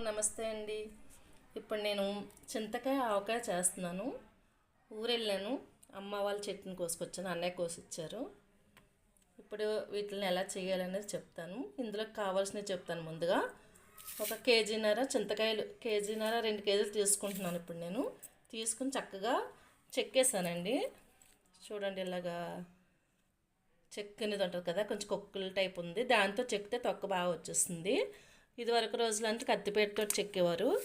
నమస్తే అండి. ఇప్పుడు నేను చింతకాయ ఆవకాయ చేస్తున్నాను. ఊరెళ్ళాను. అమ్మ వాళ్ళ చెట్టుని కోసుకొచ్చాను అన్నయ్య కోసిచ్చారు. ఇప్పుడు వీటిని ఎలా చేయాలనేది చెప్తాను. ఇందులో కావాల్సినవి చెప్తాను ముందుగా. ఒక కేజీన్నర చింతకాయలు కేజీన్నర రెండు కేజీలు తీసుకుంటున్నాను ఇప్పుడు నేను. తీసుకుని చక్కగా చెక్కేసానండి. చూడండి ఇలాగా చెక్కినది ఉంటుంది కదా కొంచెం కొక్కుల టైప్ ఉంది. దాంతో చెక్కితే తొక్క బాగా వచ్చేస్తుంది. ఇదివరకు రోజులంతా కత్తిపేటతో చెక్కేవారు.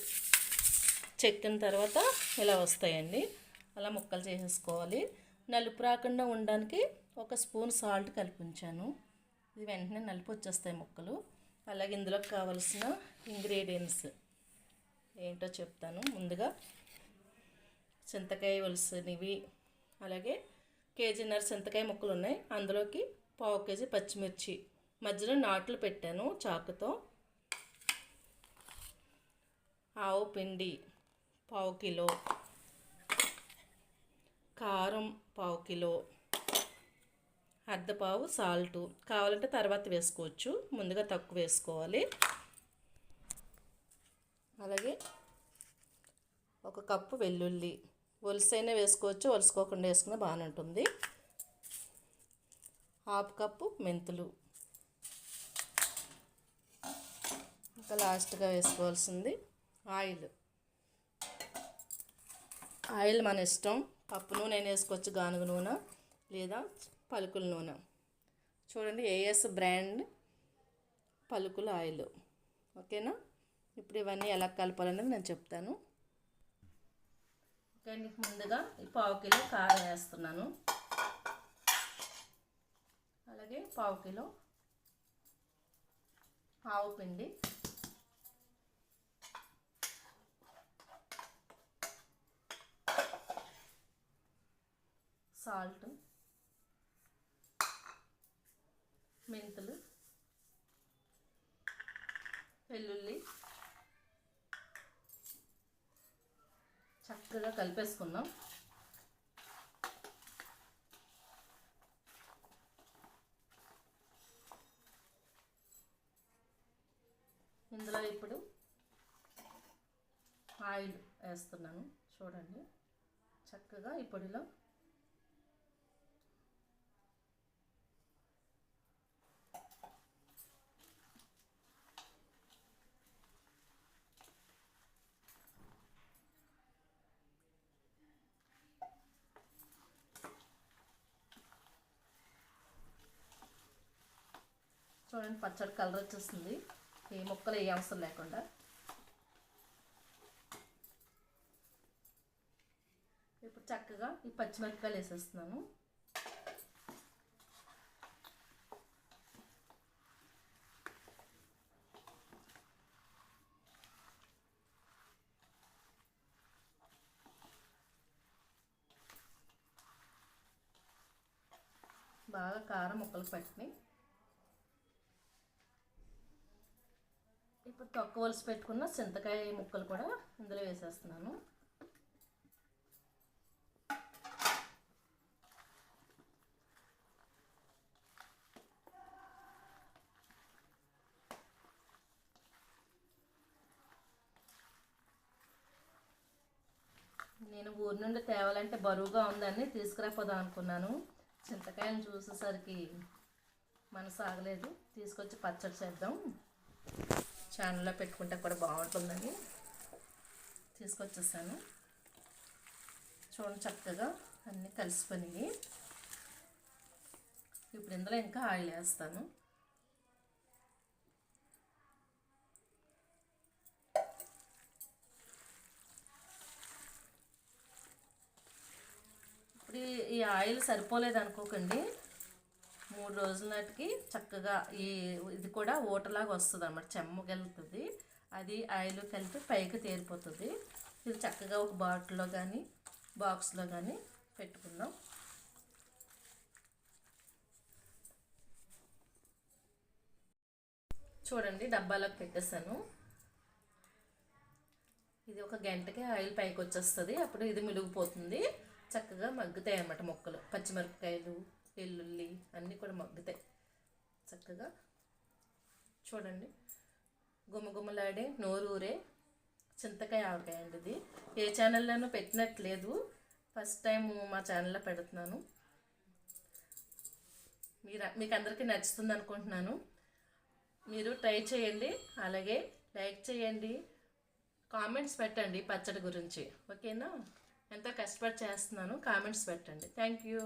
చెక్కిన తర్వాత ఇలా వస్తాయండి. అలా ముక్కలు చేసేసుకోవాలి. నలుపు రాకుండా ఉండడానికి ఒక స్పూన్ సాల్ట్ కలిపించాను. ఇది వెంటనే నలుపు వచ్చేస్తాయి ముక్కలు. అలాగే ఇందులోకి కావలసిన ఇంగ్రీడియంట్స్ ఏంటో చెప్తాను. ముందుగా చింతకాయ వలసనివి అలాగే కేజీన్నర చింతకాయ ముక్కలు ఉన్నాయి అందులోకి పావు కేజీ పచ్చిమిర్చి. మధ్యలో నాట్లు పెట్టాను చాకుతో. ఆవు పిండి పావు కిలో. కారం పావు కిలో. అర్ధపావు సాల్టు. కావాలంటే తర్వాత వేసుకోవచ్చు. ముందుగా తక్కువ వేసుకోవాలి. అలాగే ఒక కప్పు వెల్లుల్లి. ఒలిసైనా వేసుకోవచ్చు. ఒలుసుకోకుండా వేసుకున్నా బాగానే ఉంటుంది. హాఫ్ కప్పు మెంతులు. ఇంకా లాస్ట్గా వేసుకోవాల్సింది ఆయిల్. ఆయిల్ మన ఇష్టం. పప్పు నూనె అయినా వేసుకోవచ్చు గానుగ నూనె లేదా పలుకుల నూనె. చూడండి ఏఎస్ బ్రాండ్ పలుకుల ఆయిల్. ఓకేనా? ఇప్పుడు ఇవన్నీ ఎలా కలపాలనేది నేను చెప్తాను. ఓకే ముందుగా ఈ పావు కిలో కారం వేస్తున్నాను. అలాగే పావు కిలో ఆవు పిండి. సాల్ట్ మెంతులు వెల్లుల్లి చక్కగా కలిపేసుకుందాం. ఇందులో ఇప్పుడు ఆయిల్ వేస్తున్నాను. చూడండి. చక్కగా ఈ పొడిలో చూడండి పచ్చడి కలర్ వచ్చేస్తుంది ఏ ముక్కలు ఏ అవసరం లేకుండా. ఇప్పుడు చక్కగా ఈ పచ్చిమిరపకాయలు వేసేస్తున్నాను. బాగా కారం ముక్కలు పట్టినాయి. ఇప్పుడు తక్కువ వలసి పెట్టుకున్న చింతకాయ ముక్కలు కూడా ఇందులో వేసేస్తున్నాను. నేను ఊరి నుండి తేవాలంటే బరువుగా ఉందని తీసుకురాపోదాం అనుకున్నాను. చింతకాయలను చూసేసరికి మనసు ఆగలేదు. తీసుకొచ్చి పచ్చడి చేద్దాం. ఛానల్లో పెట్టుకుంటే కూడా బాగుంటుందని తీసుకొచ్చేసాను. చూడండి చక్కగా అన్నీ కలిసిపోయినాయి. ఇప్పుడు ఇందులో ఇంకా ఆయిల్ వేస్తాను. ఇప్పుడు ఈ ఆయిల్ సరిపోలేదు అనుకోకండి. మూడు రోజుల నాటికి చక్కగా ఈ ఇది కూడా ఊటలాగా వస్తుంది అన్నమాట చెమ్మగలుగుతుంది అది ఆయిల్ కలిపి పైకి తేరిపోతుంది. ఇది చక్కగా ఒక బాటిల్లో కానీ బాక్స్లో కానీ పెట్టుకుందాం. చూడండి డబ్బాలోకి పెట్టేసాను ఇది ఒక గంటకి ఆయిల్ పైకి వచ్చేస్తుంది అప్పుడు ఇది మిలిగిపోతుంది చక్కగా మగ్గుతాయి అన్నమాట మొక్కలు పచ్చిమిరపకాయలు. మగ్గుతాయి చక్కగా చూడండి. గుమగుమలాడే నోరూరే చింతకాయ ఆవకాయ అండి ఇది. ఏ ఛానల్లోనూ పెట్టినట్లేదు. ఫస్ట్ టైం మా ఛానల్లో పెడుతున్నాను. మీరు మీకు అందరికీ నచ్చుతుంది అనుకుంటున్నాను. మీరు ట్రై చేయండి. అలాగే లైక్ చేయండి. కామెంట్స్ పెట్టండి పచ్చడి గురించి. ఓకేనా? ఎంతో కష్టపడి చేస్తున్నాను. కామెంట్స్ పెట్టండి. Thank you.